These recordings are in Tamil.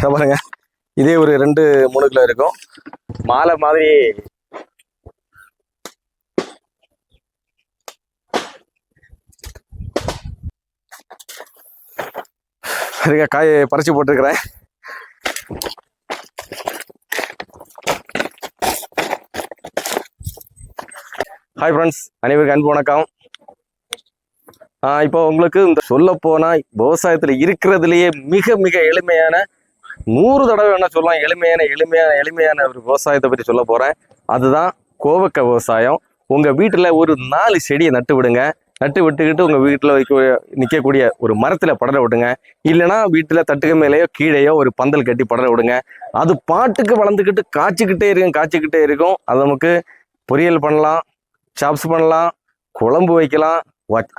பாருங்க. இதே ஒரு ரெண்டு மூணு கிலோ இருக்கும். மாலை மாதிரி. இருக்க காய் பறிச்சு போட்டிருக்கிறேன். ஹாய் ஃப்ரெண்ட்ஸ் அனைவருக்கும் அன்பு வணக்கம். ஆஹ் இப்போ உங்களுக்கு இந்த சொல்ல போனா விவசாயத்துல இருக்கிறதுலேயே மிக மிக எளிமையான நூறு தடவை என்ன சொல்லலாம். எளிமையான எளிமையான எளிமையான ஒரு விவசாயத்தை பற்றி சொல்ல போகிறேன் அதுதான் கோவக்க விவசாயம். உங்கள் வீட்டில் ஒரு நாலு செடியை நட்டு விடுங்க. நட்டு விட்டுக்கிட்டு உங்கள் வீட்டில் வைக்க நிற்கக்கூடிய ஒரு மரத்தில் படர விடுங்க. இல்லைன்னா வீட்டில் தட்டுக்கு மேலேயோ கீழேயோ ஒரு பந்தல் கட்டி படர விடுங்க. அது பாட்டுக்கு வளர்ந்துக்கிட்டு காய்ச்சிக்கிட்டே இருக்கும் காய்ச்சிக்கிட்டே இருக்கும். அது நமக்கு பொரியல் பண்ணலாம் சாப்ஸ் பண்ணலாம் குழம்பு வைக்கலாம்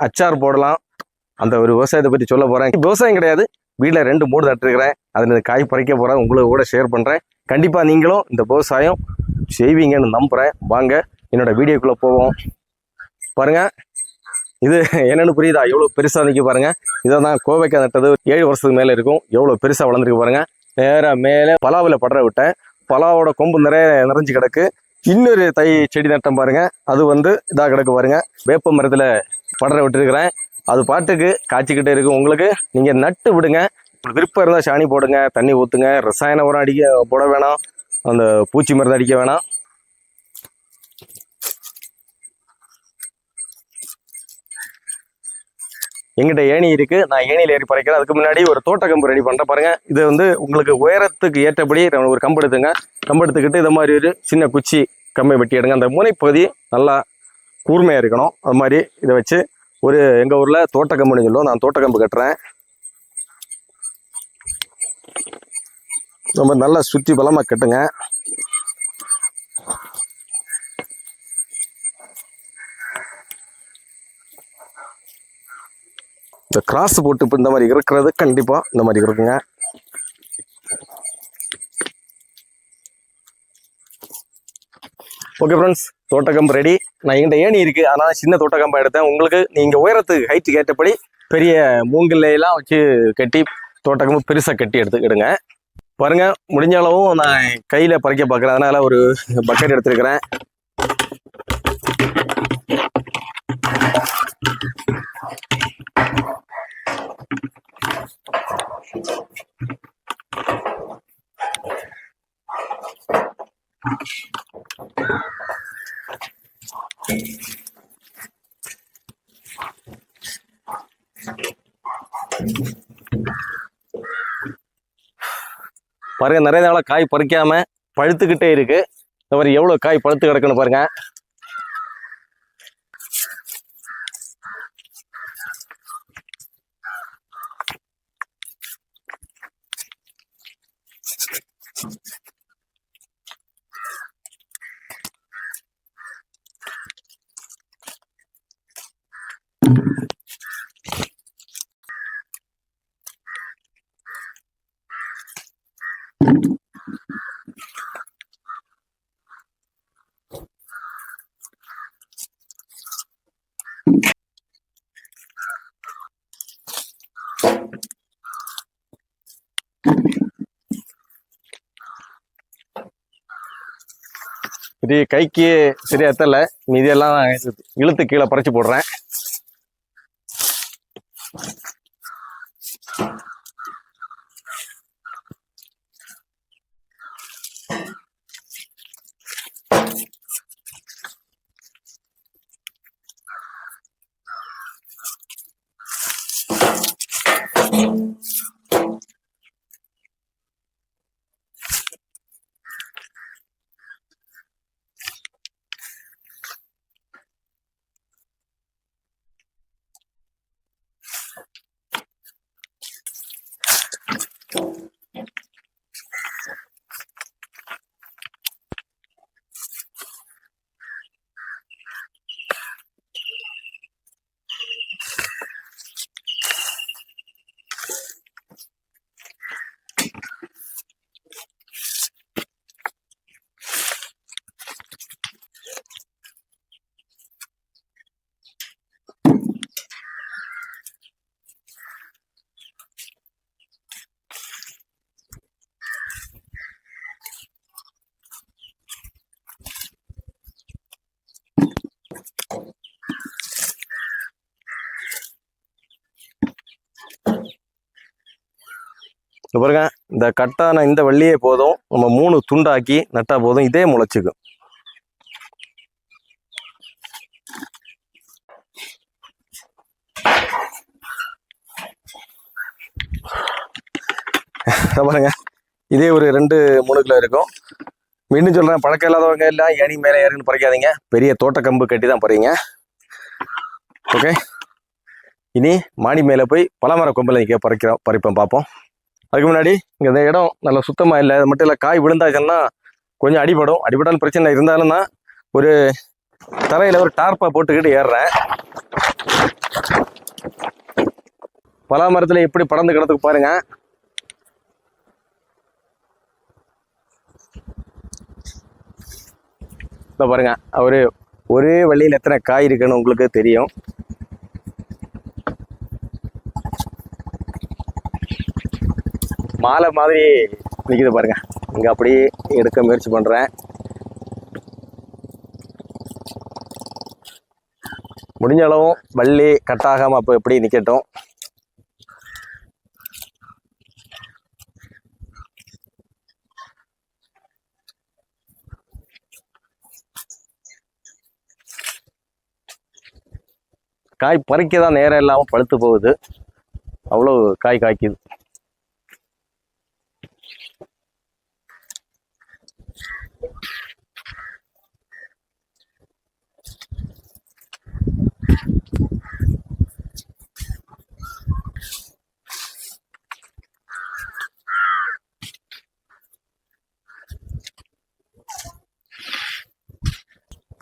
அச்சார் போடலாம். அந்த ஒரு விவசாயத்தை பற்றி சொல்ல போறேன். விவசாயம் கிடையாது. வீட்டில் ரெண்டு மூணு நட்டுருக்கிறேன். அதில் காய் பறிக்க போகிறேன் உங்களுக்கு கூட ஷேர் பண்ணுறேன் கண்டிப்பாக நீங்களும் இந்த விவசாயம் செய்வீங்கன்னு நம்புகிறேன் வாங்க என்னோட வீடியோக்குள்ளே போவோம். பாருங்கள் இது என்னென்னு புரியுதா? எவ்வளோ பெருசாக நிற்க பாருங்கள் இதை தான் கோவைக்காய் நட்டது. ஏழு வருஷத்துக்கு மேலே இருக்கும். எவ்வளோ பெருசாக வளர்ந்துருக்கு பாருங்கள் நேராக மேலே பலாவில் படர விட்டேன். பலாவோட கொம்பு நிறைய நிறைஞ்சு கிடக்கு. இன்னொரு தை செடி நட்டம் பாருங்கள் அது வந்து இதாக கிடக்கு பாருங்கள் வேப்ப மரத்தில் படர விட்டுருக்கிறேன். அது பாட்டுக்கு காய்ச்சிக்கிட்டே இருக்கும் உங்களுக்கு நீங்கள் நட்டு விடுங்க. விருப்பம் இருந்தால் சாணி போடுங்க தண்ணி ஊற்றுங்க ரசாயன உரம் அடிக்க போட வேணாம். அந்த பூச்சி மருந்து அடிக்க வேணாம். எங்கிட்ட ஏணி இருக்குது நான் ஏணியில் ஏறி பறைக்கிறேன். அதுக்கு முன்னாடி ஒரு தோட்ட கம்பு ரெடி பண்ணுறேன் பாருங்கள் இது வந்து உங்களுக்கு உயரத்துக்கு ஏற்றபடி ஒரு கம்பு எடுத்துங்க. கம்பு எடுத்துக்கிட்டு இதை மாதிரி ஒரு சின்ன குச்சி கம்பை வெட்டி எடுங்க. அந்த முனைப்பகுதி நல்லா கூர்மையாக இருக்கணும். அது மாதிரி இதை வச்சு ஒரு எங்கள் ஊரில் தோட்ட கம்பெனி சொல்லுவோம். நான் தோட்ட கம்பு கட்டுறேன். ரொம்ப நல்லா சுற்றி பலமாக கட்டுங்க. இந்த கிராஸ் போட்டு இப்போ இந்த மாதிரி இருக்கிறது கண்டிப்பாக இந்த மாதிரி இருக்குங்க. ஓகே ஃப்ரெண்ட்ஸ் தோட்டக்கம்பு ரெடி நான் என்கிட்ட ஏணி இருக்கு. அதனால சின்ன தோட்டக்கம்பை எடுத்தேன். உங்களுக்கு நீங்க உயரத்துக்கு ஹைட்டுக்கு ஏற்றபடி பெரிய மூங்கில்ல வச்சு கட்டி தோட்டக்கம்பு பெருசாக கட்டி எடுத்துக்கிடுங்க பாருங்க முடிஞ்ச அளவும் நான் கையில பறிக்க பார்க்குறேன் அதனால ஒரு பக்கெட் எடுத்திருக்கிறேன். பாருங்க நிறைய நாளா காய் பறிக்காம பழுத்துக்கிட்டே இருக்கு. இந்த மாதிரி எவ்வளோ காய் பழுத்து கிடக்குன்னு பாருங்க. இது கைக்கு சரியா எத்தல. மீதியெல்லாம் இழுத்து கீழே பறிச்சு போடுறேன். இப்போ பாருங்க இந்த கட்டான இந்த வள்ளியே போதும். நம்ம மூணு துண்டாக்கி நட்டா போதும். இதே முளைச்சிக்கும். பாருங்க இதே ஒரு ரெண்டு மூணு கிலோ இருக்கும். மீண்டும் சொல்றேன் பழக்கம் இல்லாதவங்க எல்லாம் ஏணி மேலே ஏறுன்னு பறிக்காதீங்க. பெரிய தோட்டக்கம்பு கட்டி தான் பறிங்க. ஓகே இனி மாடி மேலே போய் பலமர கொம்பில் நிற்க பறிக்கிறோம் பறிப்போம் பார்ப்போம். அதுக்கு முன்னாடி இங்கே இந்த இடம் நல்லா சுத்தமாக இல்லை. அது மட்டும் இல்லை காய் விழுந்தாச்சுன்னா கொஞ்சம் அடிபடும். அடிபட்டாலும் பிரச்சனை இருந்தாலும் தான் ஒரு தரையில் ஒரு டார்ப்பாக போட்டுக்கிட்டு ஏறுறேன். பலாமரத்தில் எப்படி படர்ந்து கிடத்துக்கு பாருங்க. இந்த பாருங்க. ஒரு ஒரே வழியில் எத்தனை காய் இருக்குன்னு உங்களுக்கு தெரியும். மாலை மாதிரி நிற்கிது பாருங்க. இங்கே அப்படியே எடுக்க முயற்சி பண்ணுறேன் முடிஞ்ச அளவும் வள்ளி கட்டாகாமல் அப்போ எப்படி நிற்கட்டும் காய் பறிக்க தான் நேரம் இல்லாமல் பழுத்து போகுது. அவ்வளோ காய் காய்க்குது.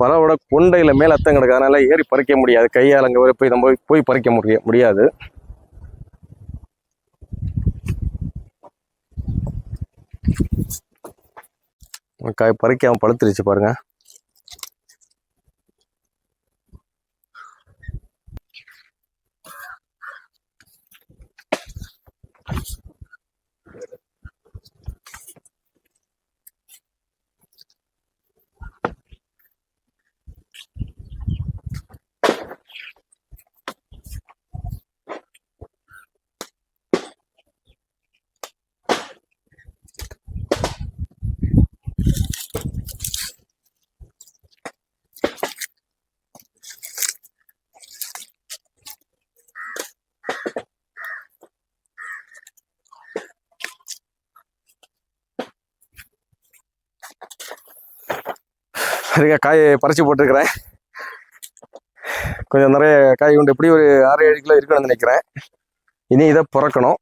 பறவோட கொண்டையில் மேலே அத்தம் கிடக்கு. அதனால் ஏறி பறிக்க முடியாது. கையால் அங்கே வரை போய் நம்ம போய் பறிக்க முடிய முடியாது. காய் பறிக்காமல் பழுத்துருச்சு பாருங்கள் நிறைய காய் பறிச்சு போட்டிருக்கிறேன். கொஞ்சம் நிறைய காய் கொண்டு எப்படி ஒரு ஆறு ஏழு கிலோ இருக்கணும்னு நினைக்கிறேன். இனி இதை புறக்கணும்.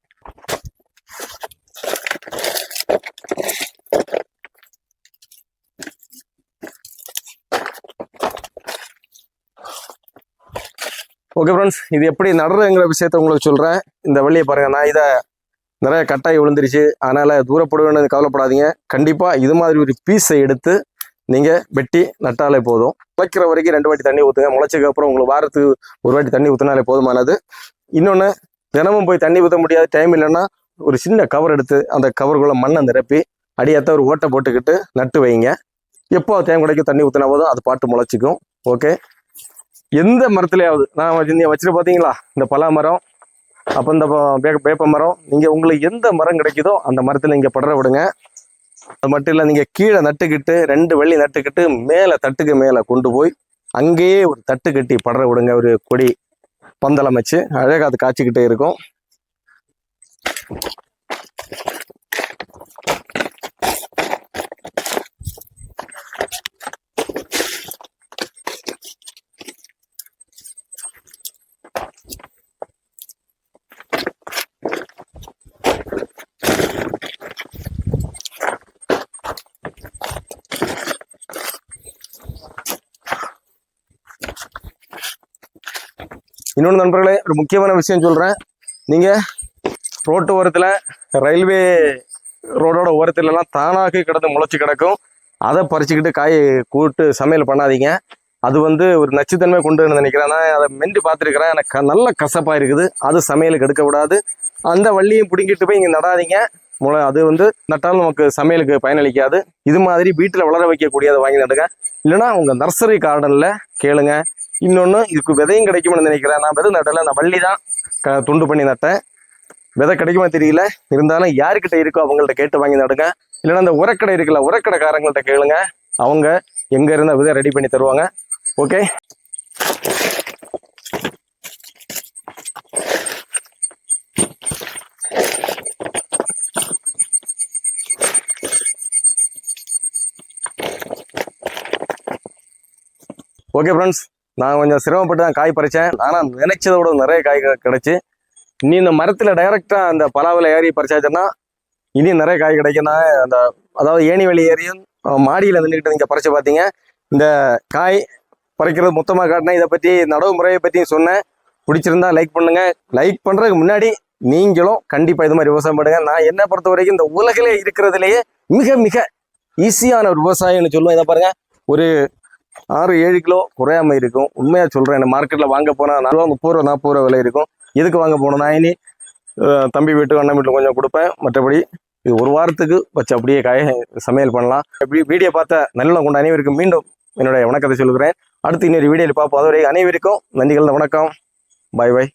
ஓகே ஃப்ரெண்ட்ஸ் இது எப்படி நடுறதுங்கிற விஷயத்த உங்களுக்கு சொல்கிறேன் இந்த வழியை பாருங்க. நான் இதை நிறைய கட்டாய் விழுந்துருச்சு. அதனால் தூரப்படுவேன்னு கவலைப்படாதீங்க. கண்டிப்பாக இது மாதிரி ஒரு பீஸை எடுத்து நீங்கள் வெட்டி நட்டாலே போதும். முளைக்கிற வரைக்கும் ரெண்டு வாட்டி தண்ணி ஊற்றுங்க முளைச்சதுக்கு அப்புறம் உங்களுக்கு வாரத்துக்கு ஒரு வாட்டி தண்ணி ஊற்றினாலே போதுமானது இன்னொன்று தினமும் போய் தண்ணி ஊற்ற முடியாது. டைம் இல்லைன்னா ஒரு சின்ன கவர் எடுத்து அந்த கவருக்குள்ளே மண்ணை நிரப்பி அடியாத்த ஒரு ஓட்டை போட்டுக்கிட்டு நட்டு வைங்க. எப்போ தேன் குடைக்கு தண்ணி ஊற்றினா போதும் அது பாட்டு முளைச்சிக்கும். ஓகே எந்த மரத்துலையாவது நான் வச்சுட்டு பார்த்தீங்களா இந்த பலா மரம் அப்போ இந்த வேப்ப மரம் நீங்கள் உங்களுக்கு எந்த மரம் கிடைக்குதோ அந்த மரத்தில் இங்கே படர விடுங்க. அது மட்டும் இல்லை நீங்கள் கீழே நட்டுக்கிட்டு ரெண்டு வள்ளி நட்டுக்கிட்டு மேலே தட்டுக்கு மேலே கொண்டு போய் அங்கேயே ஒரு தட்டு கட்டி படர விடுங்க ஒரு கொடி பந்தல் அமைச்சு. அழகாக அது காய்ச்சிக்கிட்டே இருக்கும். இன்னொன்று நண்பர்களே ஒரு முக்கியமான விஷயம் சொல்கிறேன் நீங்கள் ரோட்டு ஓரத்தில் ரயில்வே ரோடோட ஓரத்துலலாம் தானாக கிடந்து முளைச்சி கிடக்கும். அதை பறிச்சுக்கிட்டு காய் கூட்டு சமையல் பண்ணாதீங்க. அது வந்து ஒரு நச்சுத்தன்மை கொண்டு வந்து நினைக்கிறேன். நான் அதை மென்று பார்த்துருக்குறேன். எனக்கு நல்ல கசப்பாக இருக்குது. அது சமையலுக்கு எடுக்க விடாது அந்த வள்ளியும் பிடுங்கிட்டு போய் இங்கே நடாதீங்க. முளை அது வந்து நட்டாலும் நமக்கு சமையலுக்கு பயனளிக்காது. இது மாதிரி வீட்டில் வளர வைக்கக்கூடியதை வாங்கி நடுங்க. இல்லைன்னா உங்கள் நர்சரி கார்டனில் கேளுங்க. இன்னொன்று இதுக்கு விதையும் கிடைக்கும்னு நினைக்கிறேன். நான் விதை நடல நான் வள்ளி தான் க துண்டு பண்ணி நட்டேன். விதை கிடைக்குமா தெரியல. இருந்தாலும் யாருக்கிட்ட இருக்கோ அவங்கள்ட்ட கேட்டு வாங்கி நடுங்க. இல்லைன்னா அந்த உரக்கடை இருக்குல்ல உரக்கடைக்காரங்கள்ட்ட கேளுங்க. அவங்க எங்கே இருந்தால் விதை ரெடி பண்ணி தருவாங்க. ஓகே ஓகே ஃப்ரெண்ட்ஸ் நான் கொஞ்சம் சிரமப்பட்டு தான் காய் பறித்தேன் ஆனால் நினைச்சதை விட நிறைய காய் கிடச்சி. இனி இந்த மரத்தில் டைரெக்டாக அந்த பலாவில் ஏறி பறிச்சாச்சுன்னா இனி நிறைய காய் கிடைக்கும். நான் அந்த அதாவது ஏணி வழி ஏறியும் மாடியில் நின்றுக்கிட்டு நீங்கள் பறிச்சு பார்த்தீங்க. இந்த காய் பறிக்கிறது மொத்தமாக காட்டினேன். இதை பற்றி நடவு முறையை பற்றியும் சொன்னேன். பிடிச்சிருந்தா லைக் பண்ணுங்கள் லைக் பண்ணுறதுக்கு முன்னாடி நீங்களும் கண்டிப்பாக இது மாதிரி விவசாயம் பண்ணுங்க. நான் என்ன பொறுத்த வரைக்கும் இந்த உலகிலே இருக்கிறதுலேயே மிக மிக ஈஸியான ஒரு விவசாயம்னு சொல்லுவேன் இதை பாருங்கள் ஒரு ஆறு ஏழு கிலோ குறையாம இருக்கும். உண்மையா சொல்றேன் இந்த மார்க்கெட்ல வாங்க போனா நாலு முப்பது ரூபா நாற்பது ரூபா விலை இருக்கும். எதுக்கு வாங்க போனோம்னா இனி தம்பி வீட்டு அண்ணன் வீட்டில் கொஞ்சம் கொடுப்பேன். மற்றபடி இது ஒரு வாரத்துக்கு வச்சு அப்படியே காய சமையல் பண்ணலாம். எப்படி வீடியோ பார்த்த நல்ல கொண்ட அனைவருக்கும் மீண்டும் என்னுடைய வணக்கத்தை சொல்கிறேன் அடுத்து இன்னொரு வீடியோவில் பார்ப்போம். அதுவரை அனைவருக்கும் நன்றிகள் வணக்கம். பாய் பாய்.